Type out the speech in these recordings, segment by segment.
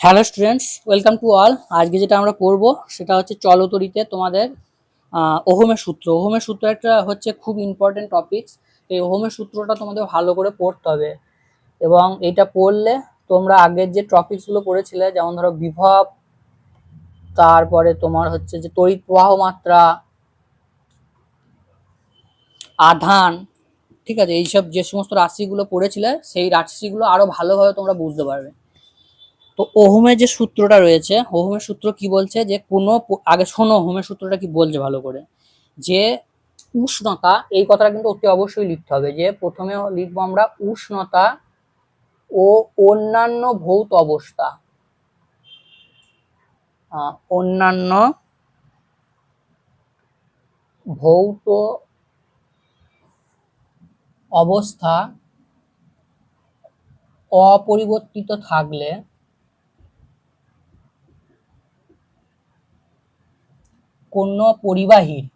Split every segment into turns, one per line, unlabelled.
Hello students welcome to all আজকে যেটা আমরা পড়ব, সেটা হচ্ছে চলতরিতে তোমাদের ওহমের সূত্র। ওহমের সূত্র একটা হচ্ছে খুব ইম্পর্টেন্ট টপিকস এই ওহমের সূত্রটা তোমাদের ভালো করে পড়তে হবে। এবং এটা পড়লে তোমরা আগের যে টপিকসগুলো পড়েছিলে, যেমন ধরো বিভব, তারপরে তোমার হচ্ছে যে তড়িৎ প্রবাহ মাত্রা, আধান, ঠিক আছে? এইসব যে সমস্ত রাশিগুলো পড়েছিলে, সেই রাশিগুলো আরও ভালোভাবে তোমরা বুঝতে পারবে। তো ওহমের যে সূত্রটা রয়েছে, ওহমের সূত্র কি বলছে যে কোনো আগে শোনো, ওহমের সূত্রটা কি বলছে ভালো করে? যে উষ্ণতা, এই কথাটা কিন্তু অতি অবশ্যই লিখতে হবে, যে প্রথমে লিখব আমরা উষ্ণতা ও অন্যান্য ভৌত অবস্থা। অন্যান্য ভৌত অবস্থা অপরিবর্তিত থাকলে কোন পরিবাহীর।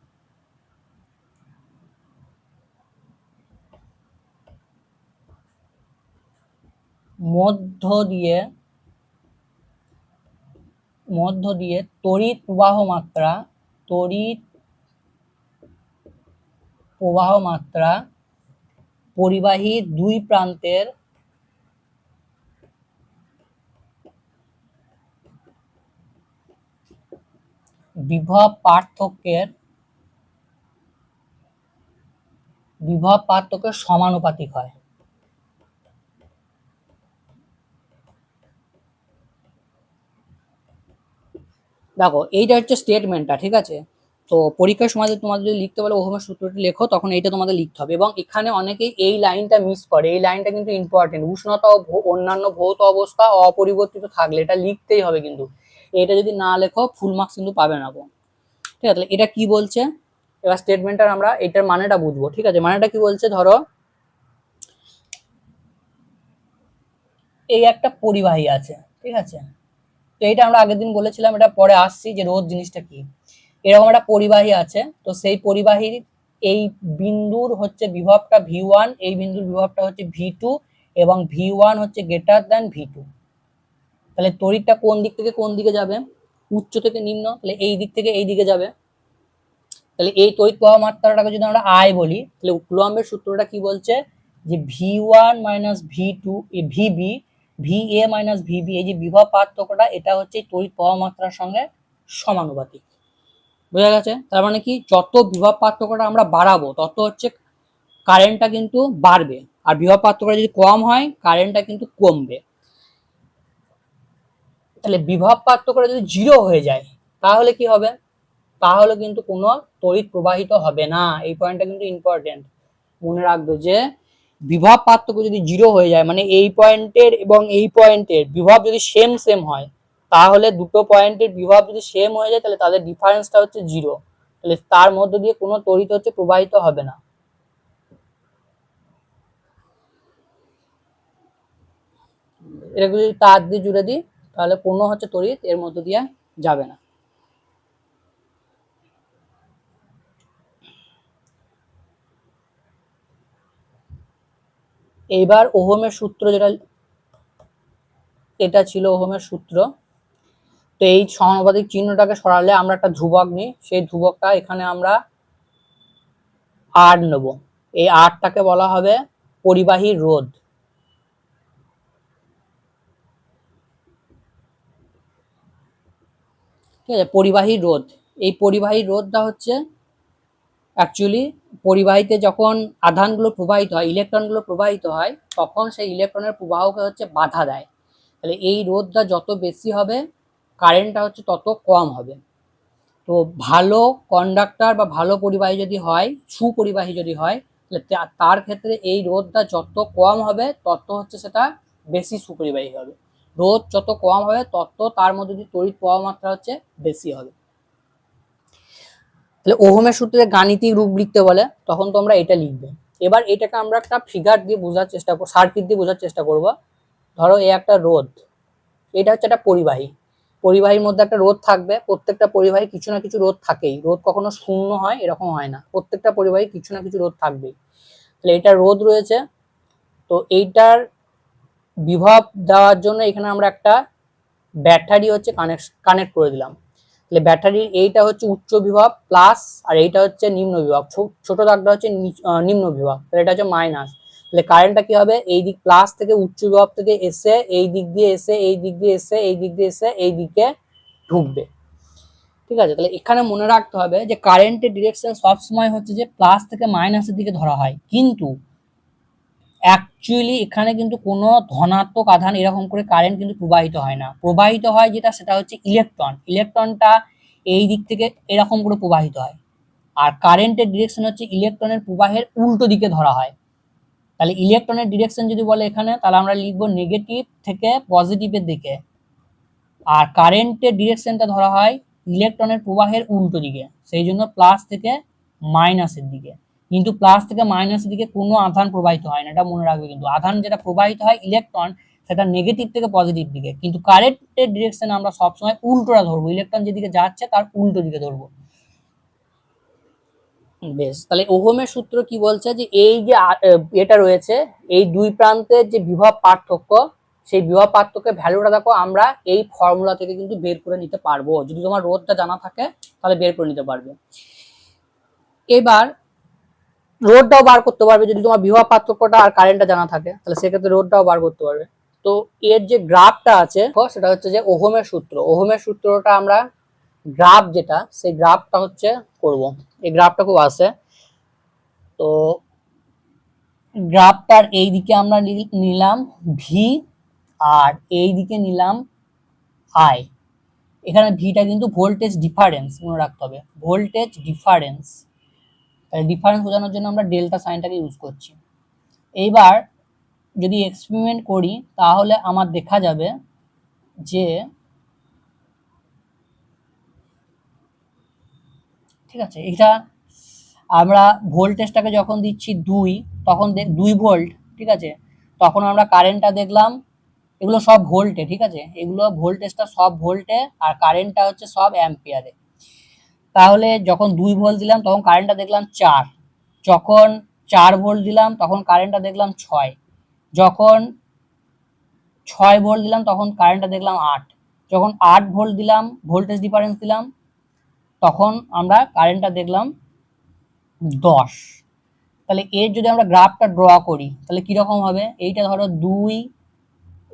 মধ্য দিয়ে মধ্য দিয়ে তড়িৎ প্রবাহ মাত্রা, তড়িৎ প্রবাহ মাত্রা পরিবাহীর দুই প্রান্তের বিভব পার্থক্যের বিভব পার্থক্যের সমানুপাতিক হয়। দেখো, এইটা হচ্ছে স্টেটমেন্টটা ঠিক আছে? তো পরীক্ষার সময় তোমাদের যদি লিখতে বলে ওহমের সূত্রটি লেখো, তখন এইটা তোমাদের লিখতে হবে। এবং এখানে অনেকেই এই লাইনটা মিস করে। এই লাইনটা কিন্তু ইম্পর্টেন্ট উষ্ণতা ও অন্যান্য ভৌত অবস্থা অপরিবর্তিত থাকলে এটা লিখতেই হবে কিন্তু। এটা যদি না লেখো ফুল মার্কস কিন্তু পাবে না। ঠিক আছে এটা কি বলছে? এবার স্টেটমেন্টটার আমরা এটার মানেটা বুঝব, ঠিক আছে? মানেটা কি বলছে? ধরো, এই একটা পরিবাহী আছে, ঠিক আছে? তো এইটা আমরা আগের দিন বলেছিলাম, এটা পরে আসছি যে রোদ জিনিসটা কি? এরকম একটা পরিবাহী আছে, তো সেই পরিবাহীর এই বিন্দুর হচ্ছে বিভবটা ভি ওয়ান এই বিন্দুর বিভবটা হচ্ছে ভি টু এবং ভি ওয়ান হচ্ছে গ্রেটার দ্যান ভি টু তাহলে তড়িৎটা কোন দিক থেকে কোন দিকে যাবে? উচ্চ থেকে নিম্ন, তাহলে এই দিক থেকে এই দিকে যাবে। তাহলে এই তড়িৎ প্রবাহ মাত্রাটাকে যদি আমরা আই বলি, তাহলে কুলম্বের সূত্রটা কি বলছে? যে V one minus V two VB V A minus V VB এই যে বিভব পার্থক্যটা, এটা হচ্ছে তড়িৎ প্রবাহ মাত্রার সঙ্গে সমানুপাতিক। বোঝা গেছে? তার মানে কি? যত বিভব পার্থক্যটা আমরা বাড়াবো, তত হচ্ছে কারেন্টটা কিন্তু বাড়বে। আর বিভব পার্থক্যটা যদি কম হয় কারেন্টটা কিন্তু কমবে। তাহলে বিভব পার্থক্যটা যদি জিরো হয়ে যায়, তাহলে কি হবে? তাহলে কিন্তু কোনো তড়িৎ প্রবাহিত হবে না। এই পয়েন্টটা কিন্তু ইম্পর্টেন্ট মনে রাখবে যে বিভব পার্থক্য যদি জিরো হয়ে যায় মানে এই পয়েন্টের এবং এই পয়েন্টের বিভব যদি সেম সেম হয়, তাহলে দুটো পয়েন্টের বিভব যদি সেম হয়ে যায়, তাহলে তাদের ডিফারেন্সটা হচ্ছে জিরো তাহলে তার মধ্য দিয়ে কোনো তড়িৎ হচ্ছে প্রবাহিত হবে না। এটাকে যদি তার দিয়ে জুড়ে দিই তাহলে কোনো হচ্ছে তড়িৎ, এর মধ্য দিয়ে যাবে না। এইবার ওহমের সূত্র যেটা, এটা ছিল ওহমের সূত্র। তো এই সমানুপাতিক চিহ্নটাকে সরালে আমরা একটা ধ্রুবক নিই। সেই ধ্রুবকটা এখানে আমরা আর নেব। এই আরটাকে বলা হবে পরিবাহী রোধ। ঠিক আছে? পরিবাহী রোধ। এই পরিবাহী রোধটা হচ্ছে অ্যাকচুয়ালি পরিবাহীতে যখন আধানগুলো প্রবাহিত হয়, ইলেকট্রনগুলো প্রবাহিত হয়, তখন সেই ইলেকট্রনের প্রবাহকে হচ্ছে বাধা দেয়। তাহলে এই রোধটা যত বেশি হবে কারেন্টটা হচ্ছে তত কম হবে। তো ভালো কন্ডাক্টর বা ভালো পরিবাহী যদি হয়, সুপরিবাহী যদি হয়, তাহলে তার ক্ষেত্রে এই রোধটা যত কম হবে, তত হচ্ছে সেটা বেশি সুপরিবাহী হবে। রোধ যত কম হবে, তত তার মধ্যে যদি তড়িৎ প্রবাহ মাত্রা হচ্ছে বেশি হবে। তাহলে ওহমের সূত্রে গাণিতিক রূপ লিখতে বলে, তখন তোমরা এটা লিখবে। এবার এটাকে আমরা একটা ফিগার দিয়ে বোঝার চেষ্টা করব সার্কিট দিয়ে বোঝার চেষ্টা করব। ধরো এই একটা রোধ এটা হচ্ছে একটা পরিবাহী। পরিবাহীর মধ্যে একটা রোধ থাকবে, প্রত্যেকটা পরিবাহী কিছু না কিছু রোধ থাকেই। রোধ কখনো শূন্য হয়, এরকম হয় না। প্রত্যেকটা পরিবাহী কিছু না কিছু রোধ থাকবেই। তাহলে এটা রোধ রয়েছে, তো এইটার বিভব দেওয়ার জন্য এখানে আমরা একটা ব্যাটারি হচ্ছে কানেক্ট কানেক্ট করে দিলাম। তাহলে ব্যাটারির এইটা হচ্ছে উচ্চ বিভব প্লাস আর এইটা হচ্ছে নিম্ন বিভব। ছোট দাগটা হচ্ছে নিম্ন বিভব। তাহলে এটা হচ্ছে মাইনাস তাহলে কারেন্টটা কি হবে? এই দিক প্লাস থেকে উচ্চ বিভব থেকে এসে এই দিক দিয়ে এসে, এই দিক দিয়ে এসে, এই দিক দিয়ে এসে, এই দিকে ঢুকবে। ঠিক আছে? তাহলে এখানে মনে রাখতে হবে যে কারেন্টের ডিরেকশন সবসময় হচ্ছে যে প্লাস থেকে মাইনাসের দিকে ধরা হয়। কিন্তু অ্যাকচুয়ালি এখানে কিন্তু কোনো ধনাত্মক আধান এরকম করে কারেন্ট কিন্তু প্রবাহিত হয় না। প্রবাহিত হয় যেটা, সেটা হচ্ছে ইলেকট্রন ইলেকট্রনটা এই দিক থেকে এরকম করে প্রবাহিত হয়। আর কারেন্টের ডিরেকশন হচ্ছে ইলেকট্রনের প্রবাহের উল্টো দিকে ধরা হয়। তাহলে ইলেকট্রনের ডিরেকশন যদি বলে এখানে, তাহলে আমরা লিখব নেগেটিভ থেকে পজিটিভের দিকে। আর কারেন্টের ডিরেকশনটা ধরা হয় ইলেকট্রনের প্রবাহের উল্টো দিকে। সেই জন্য প্লাস থেকে মাইনাসের দিকে। কিন্তু প্লাস থেকে মাইনাসের দিকে কোনো আধান প্রবাহিত হয় না, এটা মনে রাখবে কিন্তু। আধান যেটা প্রবাহিত হয় ইলেকট্রন সেটা নেগেটিভ থেকে পজিটিভ দিকে। কিন্তু কারেন্টের ডিরেকশন আমরা সবসময় উল্টোটা ধরবো। ইলেকট্রন যেদিকে যাচ্ছে, তার উল্টো দিকে ধরবো। বেশ, তাহলে ওহমের সূত্র কি বলছে যে এই যে এটা রয়েছে, এই দুই প্রান্তের যে বিভব পার্থক্য, সেই বিভব পার্থক্যের ভ্যালুটা দেখো, আমরা এই ফর্মুলা থেকে কিন্তু বের করে নিতে পারব। যদি তোমার রোধটা জানা থাকে, তাহলে বের করে নিতে পারবে। এবার রোডটাও বার করতে পারবে যদি তোমার বিবাহ পার্থক্যটা আর কারেন্টটা জানা থাকে, তাহলে সেক্ষেত্রে রোডটাও বার করতে পারবে। তো এর যে গ্রাফটা আছে, সেটা হচ্ছে যে ওহমের সূত্র। ওহমের সূত্রটা আমরা গ্রাফ যেটা, সেই গ্রাফটা হচ্ছে করব। এই গ্রাফটা খুব আছে। তো গ্রাফটার এই দিকে আমরা নিলাম ভি আর এই দিকে নিলাম আই এখানে ভিটা কিন্তু ভোল্টেজ ডিফারেন্স মনে রাখতে হবে। ভোল্টেজ ডিফারেন্স ডিফারেন্স বোঝানোর জন্য আমরা ডেল্টা সাইনটাকে ইউজ করছি। এইবার যদি এক্সপেরিমেন্ট করি, তাহলে আমার দেখা যাবে যে ঠিক আছে এটা আমরা ভোল্টেজটাকে যখন দিচ্ছি দুই, তখন দুই ভোল্ট ঠিক আছে? তখন আমরা কারেন্টটা দেখলাম, এগুলো সব ভোল্টে ঠিক আছে? এগুলো ভোল্টেজটা সব ভোল্টে আর কারেন্টটা হচ্ছে সব অ্যাম্পিয়ারে তাহলে যখন দুই ভোল্ট দিলাম, তখন কারেন্টটা দেখলাম চার। যখন চার ভোল্ট দিলাম, তখন কারেন্টটা দেখলাম ছয়। যখন ছয় ভোল্ট দিলাম, তখন কারেন্টটা দেখলাম আট। যখন আট ভোল্ট দিলাম ভোল্টেজ ডিফারেন্স দিলাম, তখন আমরা কারেন্টটা দেখলাম দশ। তাহলে এর যদি আমরা গ্রাফটা ড্র করি, তাহলে কীরকম হবে? এইটা ধরো দুই,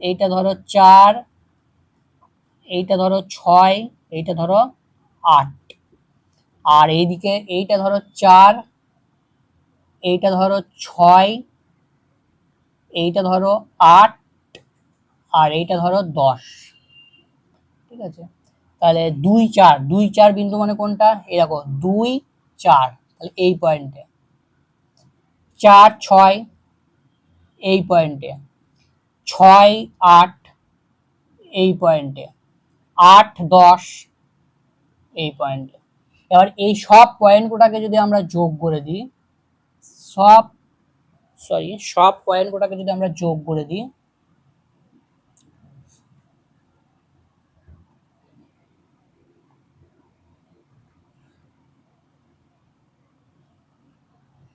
এইটা ধরো চার, এইটা ধরো ছয়, এইটা ধরো আট। আর এইদিকে এইটা ধরো চার, এইটা ধরো ছয়, এইটা ধরো আট, আর এইটা ধরো দশ। ঠিক আছে? তাহলে দুই চার দুই চার বিন্দু মানে কোনটা? দেখো, দুই চার, তাহলে এই পয়েন্টে চার, ছয়, এই পয়েন্টে ছয়, আট, এই পয়েন্টে আট, দশ, এই পয়েন্টে এবার এই সব পয়েন্টগুলোকে যদি আমরা যোগ করে দিই, সব সরি সব পয়েন্টগুলোকে যদি আমরা যোগ করে দিই,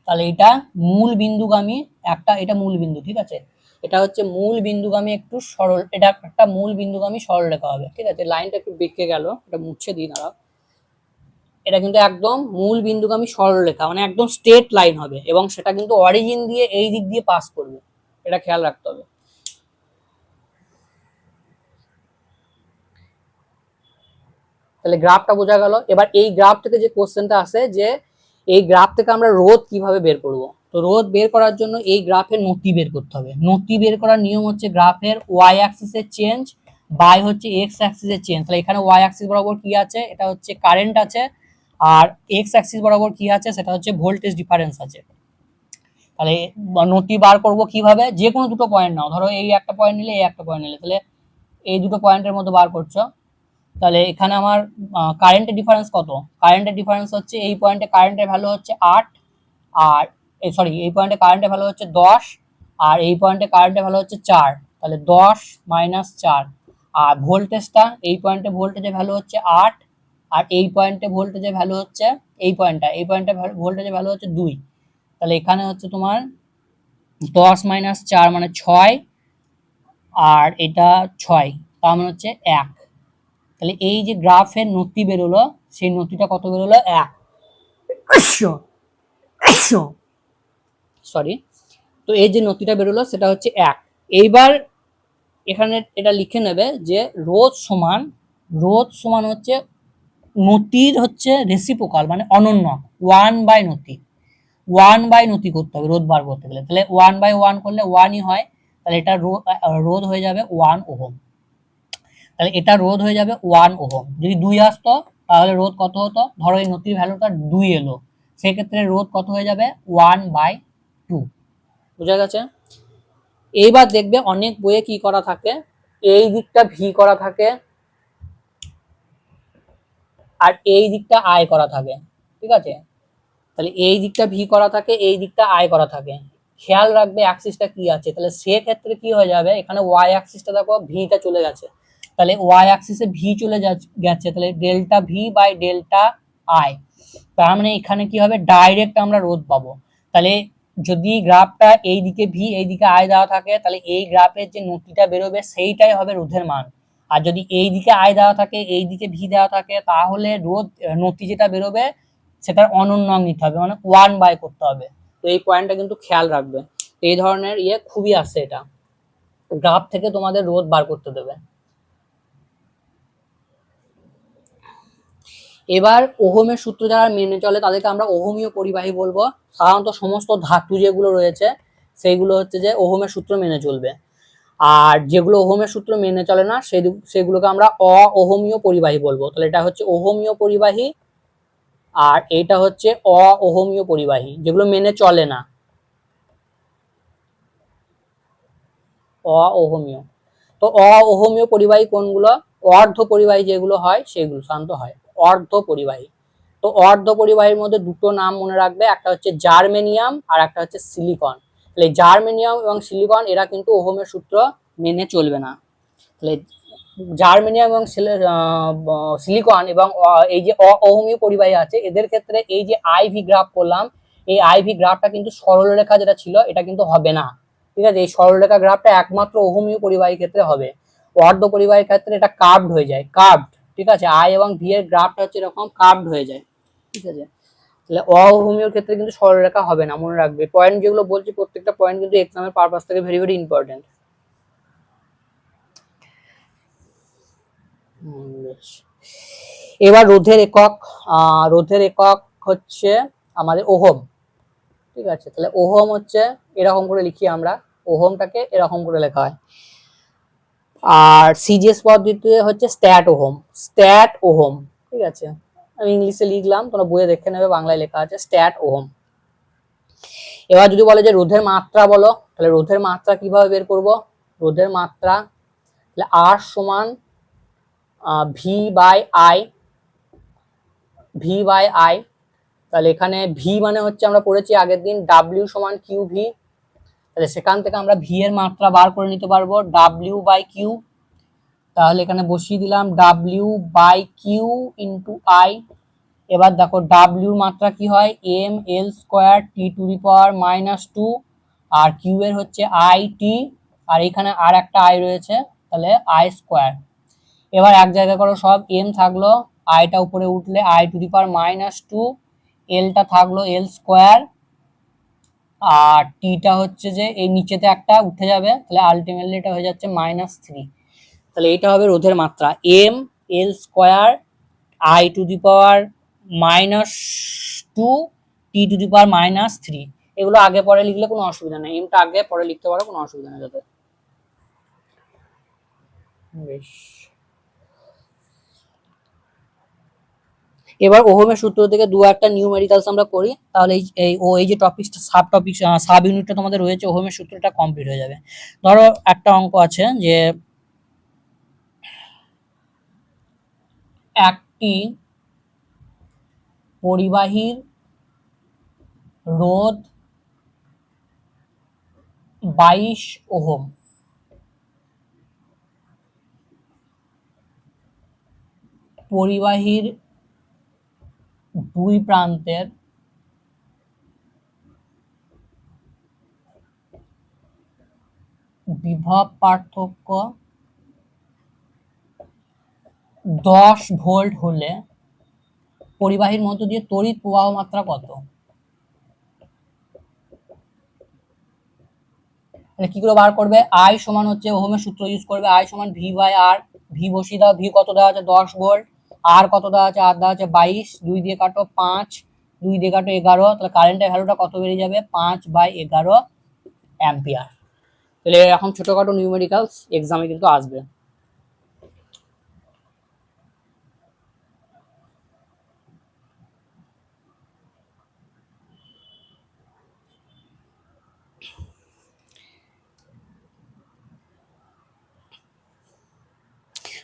তাহলে এটা মূল বিন্দুগামী, একটা এটা মূল বিন্দু, ঠিক আছে? এটা হচ্ছে মূল বিন্দুগামী একটু সরল, এটা একটা মূল বিন্দুগামী সরল রেখা হবে, ঠিক আছে? লাইনটা একটু বেঁকে গেল, এটা মুছে দিই, দাঁড়াও। এটা কিন্তু একদম মূল বিন্দুগামী সরলরেখা মানে একদম স্ট্রেট লাইন হবে এবং সেটা কিন্তু অরিজিন দিয়ে এই দিক দিয়ে পাস করবে। এটা খেয়াল রাখতে হবে। তাহলে গ্রাফটা বোঝা গেল। এবার এই গ্রাফ থেকে যে কোশ্চেনটা আসে যে এই গ্রাফ থেকে আমরা রোদ কীভাবে বের করব? তো রোদ বের করার জন্য এই গ্রাফের নতি বের করতে হবে। নতি বের করার নিয়ম হচ্ছে গ্রাফের ওয়াই অ্যাক্সিসের চেঞ্জ বাই হচ্ছে এক্স অ্যাক্সিসের চেঞ্জ তাহলে এখানে ওয়াই অ্যাক্সিস বরাবর কি আছে? এটা হচ্ছে কারেন্ট আছে। আর এক্স অ্যাক্সিস বরাবর কি আছে? সেটা হচ্ছে ভোল্টেজ ডিফারেন্স আছে। তাহলে নতি বার করব কীভাবে? যে কোনো দুটো পয়েন্ট নাও। ধরো এই একটা পয়েন্ট নিলে এই একটা পয়েন্ট নিলে। তাহলে এই দুটো পয়েন্টের মধ্যে বার করছ। তাহলে এখানে আমার কারেন্টের ডিফারেন্স কত? কারেন্টের ডিফারেন্স হচ্ছে এই পয়েন্টে কারেন্টের ভ্যালু হচ্ছে আট। আর সরি এই পয়েন্টে কারেন্টের ভ্যালু হচ্ছে দশ। আর এই পয়েন্টে কারেন্টের ভ্যালু হচ্ছে চার। তাহলে দশ মাইনাস চার। আর ভোল্টেজটা এই পয়েন্টে ভোল্টেজের ভ্যালু হচ্ছে আট। আর এই পয়েন্টে ভোল্টেজের ভ্যালু হচ্ছে, এই পয়েন্টটা এই পয়েন্টে ভোল্টেজের ভ্যালু হচ্ছে দুই। তাহলে এখানে হচ্ছে তোমার দশ মাইনাস চার মানে ছয়, আর এটা ছয়, তার মানে হচ্ছে এক। তাহলে এই যে গ্রাফের নতি বেরোলো, সেই নতিটা কত বেরোলো? এক। সরি তো এই যে নতিটা বেরোলো, সেটা হচ্ছে এক। এইবার এখানে এটা লিখে নেবে যে রোধ সমান রোধ সমান হচ্ছে নতির হচ্ছে রেসিপোকাল মানে অনন্য ওয়ান বাই নতি। ওয়ান বাই নতি করতে হবে, রোধ বার করতে গেলে। তাহলে ওয়ান বাই ওয়ান করলে ওয়ানই হয়, তাহলে এটা রোধ হয়ে যাবে ওয়ান ওহম। তাহলে এটা রোধ হয়ে যাবে ওয়ান ওহম। যদি দুই আসতো, তাহলে রোধ কত হতো? ধরো এই নতির ভ্যালুটা দুই এলো, সেক্ষেত্রে রোধ কত হয়ে যাবে? ওয়ান বাই টু বুঝা গেছে? এইবার দেখবে অনেক বইয়ে কি করা থাকে? এই দিকটা ভি করা থাকে আর এই দিকটা আয় করা থাকে, ঠিক আছে? তাহলে এই দিকটা ভি করা থাকে, এই দিকটা আয় করা থাকে। খেয়াল রাখবে অ্যাক্সিসটা কি আছে। তাহলে সেক্ষেত্রে কি হয়ে যাবে? এখানে ওয়াই অ্যাক্সিসটা দেখো ভিটা চলে গেছে। তাহলে ওয়াই অ্যাক্সিসে ভি চলে গেছে। তাহলে delta V by delta I তার মানে এখানে কি হবে? ডাইরেক্ট আমরা রোধ পাবো। তাহলে যদি গ্রাফটা এই দিকে ভি এই দিকে আয় দেওয়া থাকে, তাহলে এই গ্রাফের যে নতিটা বেরোবে, সেইটাই হবে রোধের মান। আর যদি এই দিকে আয় দেওয়া থাকে, এই দিকে ভি দেওয়া থাকে, তাহলে রোধ নতি যেটা বেরোবে, সেটার অনন্য নিতে হবে মানে ওয়ান বাই করতে হবে। তো এই পয়েন্টটা কিন্তু খেয়াল রাখবে। এই ধরনের ইয়ে খুবই আছে এটা। গ্রাফ থেকে তোমাদের রোধ বার করতে দেবে। এবার ওহমের সূত্র যারা মেনে চলে, তাদেরকে আমরা ওহমীয় পরিবাহী বলব। সাধারণত সমস্ত ধাতু যেগুলো রয়েছে, সেইগুলো হচ্ছে যে ওহমের সূত্র মেনে চলবে। আর যেগুলো ওহমের সূত্র মেনে চলে না সেগুলোকে আমরা অহমীয় পরিবাহী বলব। তাহলে এটা হচ্ছে ওহমীয় পরিবাহী আর এটা হচ্ছে অহমীয় পরিবাহী, যেগুলো মেনে চলে না। অহমীয় তো অহমীয় পরিবাহী কোনগুলো? অর্ধ পরিবাহী যেগুলো হয়, সেগুলো শান্ত হয়। অর্ধ পরিবাহী। তো অর্ধ পরিবাহীর মধ্যে দুটো নাম মনে রাখবে, একটা হচ্ছে জার্মেনিয়াম আর একটা হচ্ছে সিলিকন। তাহলে জার্মেনিয়াম এবং সিলিকন, এরা কিন্তু ওহমের সূত্র মেনে চলবে না। তাহলে জার্মেনিয়াম এবং সিলিকন এবং এই যে অহমীয় পরিবাহী আছে, এদের ক্ষেত্রে এই যে আইভি গ্রাফ করলাম, এই আইভি গ্রাফটা কিন্তু সরলরেখা যেটা ছিল, এটা কিন্তু হবে না। ঠিক আছে? এই সরলরেখা গ্রাফটা একমাত্র অহমীয় পরিবাহীর ক্ষেত্রে হবে। অর্ধ পরিবাহীর ক্ষেত্রে এটা কার্ভড হয়ে যায়, কার্ভড। ঠিক আছে? আই এবং ভি এর গ্রাফটা হচ্ছে এরকম কার্ভড হয়ে যায়। ঠিক আছে? তাহলে অহমীয় ক্ষেত্রে কিন্তু সরলরেখা হবে না, মনে রাখবে। পয়েন্ট যেগুলো বলছি, প্রত্যেকটা পয়েন্ট কিন্তু এক্সামের পারপাস থেকে ভেরি ভেরি ইম্পর্টেন্ট এবার রোধের একক রোধের একক হচ্ছে আমাদের ওহম। ঠিক আছে, তাহলে ওহম হচ্ছে এরকম করে লিখি আমরা, ওহমটাকে এরকম করে লেখা হয়। আর সিজিএস পদ্ধতিতে হচ্ছে স্ট্যাট ওহম স্ট্যাট ওহম, ঠিক আছে। আমি ইংলিশে লিখলাম, তোমরা বইয়ে দেখে নেবে, বাংলায় লেখা আছে স্ট্যাট ওহম এবার যদি বলে যে রোধের মাত্রা বলো, তাহলে রোধের মাত্রা কীভাবে বের করব? রোধের মাত্রা, তাহলে আর সমান V by I V by I তাহলে এখানে ভি মানে হচ্ছে আমরা পড়েছি আগের দিন ডাব্লিউ সমান কিউ ভি তাহলে সেখান থেকে আমরা ভি এর মাত্রা বার করে নিতে পারব ডাব্লিউ বাই কিউ তাহলে এখানে বসিয়ে দিলাম W by Q into I এবার দেখো ডাব্লিউর মাত্রা কি হয়? M L square T to the power minus two R Q এর হচ্ছে আই টি আর এখানে আর একটা আই রয়েছে, তাহলে আই স্কোয়ার এবার এক জায়গায় করো সব এম থাকল আইটা উপরে উঠলে I to the power minus two এলটা থাকল এল স্কোয়ার আর টিটা হচ্ছে যে এই নিচেতে একটা উঠে যাবে, তাহলে আলটিমেটলি এটা হয়ে যাচ্ছে মাইনাস থ্রি তাহলে এটা হবে রোধের মাত্রা M L square I to the power minus two T to the power minus three এগুলো আগে পরে লিখলে কোনো অসুবিধা নেই। এমটা আগে, পরে লিখতে পারো, কোনো অসুবিধা নেই যাতে বেশ। এবার ওহমের সূত্র থেকে দু একটা নিউমেরিক্যালস আমরা করি। তাহলে এই ও, এই যে টপিকটা সাব টপিক সাব ইউনিটটা তোমাদের রয়েছে, ওহমের সূত্রটা কমপ্লিট হয়ে যাবে। ধরো একটা অঙ্ক আছে যে একটি পরিবাহীর রোধ বাইশ ওহম। পরিবাহীর দুই প্রান্তের বিভব পার্থক্য দশ ভোল্ট হলে পরিবাহীর মধ্য দিয়ে তড়িৎ প্রবাহ মাত্রা কত? তাহলে কি করে বার করবে? আই সমান হচ্ছে ওহমের সূত্র ইউজ করবে। আই সমান ভি বাই আর ভি বসিয়ে দাও। ভি কত দেওয়া আছে? দশ ভোল্ট। আর কত দেওয়া আছে? আর দেওয়া আছে বাইশ। দুই দিয়ে কাটো পাঁচ। দুই দিয়ে কাটো এগারো। তাহলে কারেন্টের ভ্যালুটা কত বেরিয়ে যাবে? পাঁচ বাই এগারো অ্যাম্পিয়ার তাহলে এখন ছোটখাটো নিউমেরিক্যালস এক্সামে কিন্তু আসবে।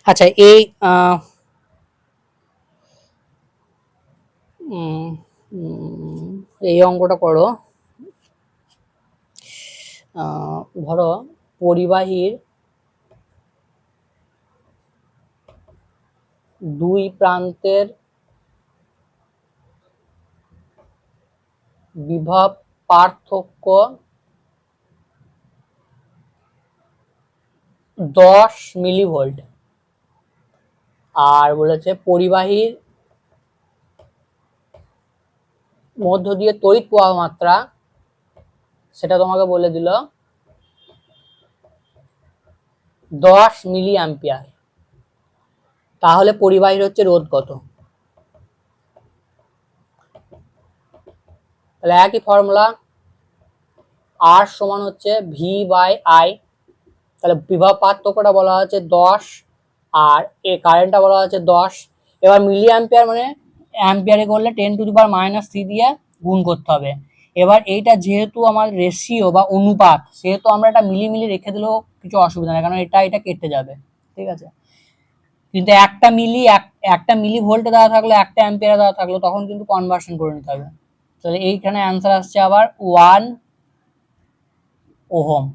আচ্ছা এই এই অঙ্কটা করো। ধরো পরিবাহীর দুই প্রান্তের বিভব পার্থক্য দশ মিলিভোল্ট। আর বলেছে পরিবাহীর মধ্য দিয়ে তড়িৎ প্রবাহ মাত্রা, সেটা তোমাকে বলে দিল, দশ মিলি অ্যাম্পিয়ার তাহলে পরিবাহীর হচ্ছে রোধ কত? তাহলে একই ফর্মুলা আর সমান হচ্ছে ভি বাই আই তাহলে বিভব পার্থক্যটা বলা হচ্ছে দশ আর এ কারেন্টটা বলা হচ্ছে দশ। এবার মিলি অ্যাম্পিয়ার মানে অ্যাম্পিয়ারে করলে ten to the power minus three দিয়ে গুণ করতে হবে। এবার এইটা যেহেতু আমার রেশিও বা অনুপাত, সেহেতু আমরা এটা মিলি মিলি রেখে দিলেও কিছু অসুবিধা নেই, কারণ এটা এটা কেটে যাবে, ঠিক আছে? কিন্তু একটা মিলি, এক- একটা মিলি ভোল্টে দেওয়া থাকলে, একটা অ্যাম্পিয়ারে দেওয়া থাকল, তখন কিন্তু কনভার্সন করে নিতে হবে। তাহলে এইখানে অ্যান্সার আসছে আবার ওয়ান ওহম